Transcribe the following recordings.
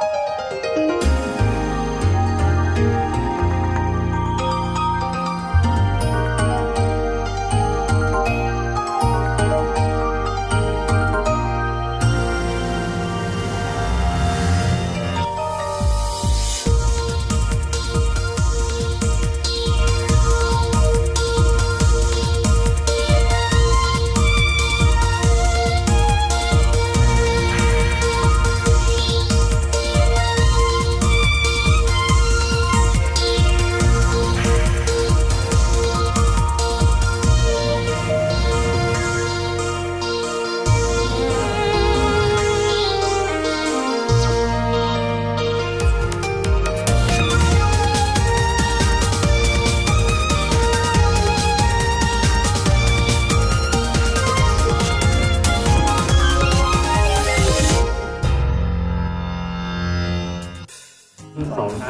ทั้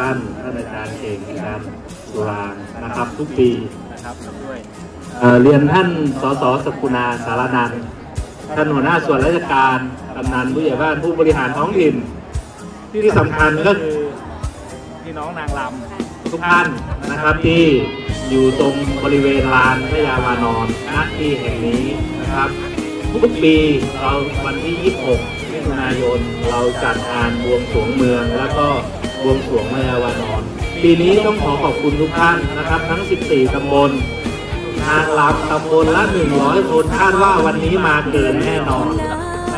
ท่านท่านอาจารย์เก่งอาจารย์สุรางค์นะครับ ทุกปีนะครับด้วยเอ่อเรียนท่านสสสกุณาสารนันท์ท่านหัวหน้าส่วนราชการกำนันผู้ใหญ่บ้านผู้บริหารท้องถิ่นที่สำคัญก็คือพี่น้องนางรำทุกท่านนะครับที่อยู่ตรงบริเวณลานพระยาวานอนณที่แห่งนี้นะครับ ทุกปีเราวันที่ 26มิถุนายนเราจัดงานบวงสรวงเมืองแล้วก็ บวงสรวงพระยาวานอน ปีนี้ต้องขอขอบคุณทุกท่านนะครับ ทั้ง 14 ตำบลนางรำตำบลละ 100 คนคาดว่าวันนี้มาเกินแน่นอน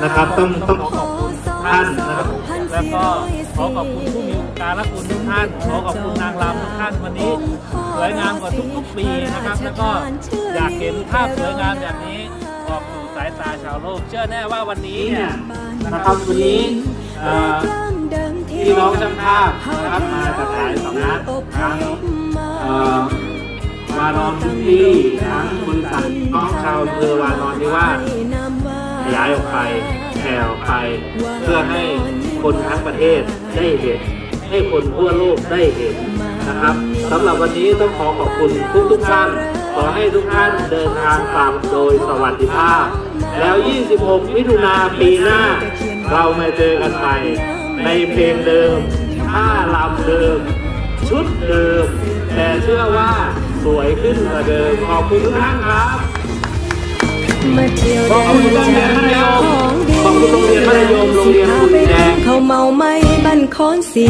นะครับ ต้องต้องขอบคุณท่านนะครับแล้วก็ขอขอบคุณผู้มีการละคุณทุกท่าน ขอขอบคุณนางรำทุกท่านวันนี้สวยงามกว่าทุกๆปีนะครับ แล้วก็อยากเห็นภาพสวยงามแบบนี้ออกสู่สายตาชาวโลก เชื่อแน่ว่าวันนี้เนี่ยนะครับวันนี้เอ่อ พี่น้องช่างภาพนะครับมาจากหลายสำนักทั้งเอ่อวานอนทุกที่ทั้งบริษัทน้องชาวอำเภอวานอนที่ว่าขยายออกไปแผ่ออกไปเพื่อให้คนทั้งประเทศได้เห็น ให้คนทั่วโลกได้เห็นนะครับสำหรับวันนี้ต้องขอขอบคุณทุกทุกท่าน ขอให้ทุกท่านเดินทางกลับโดยสวัสดิภาพ แล้ว 26 มิถุนาปีหน้า เรามาเจอกันใหม่ ในเพลงเดิมท่าลำเดิม ชุดเดิม แต่เชื่อว่าสวยขึ้นกว่าเดิม ขอบคุณทุกท่านครับ มาเที่ยวขอบคุณโรงเรียนมัธยมขอบคุณโรงเรียนมัธยมโรงเรียนอุ่นแดงเขาเมาไม่บันคอนสี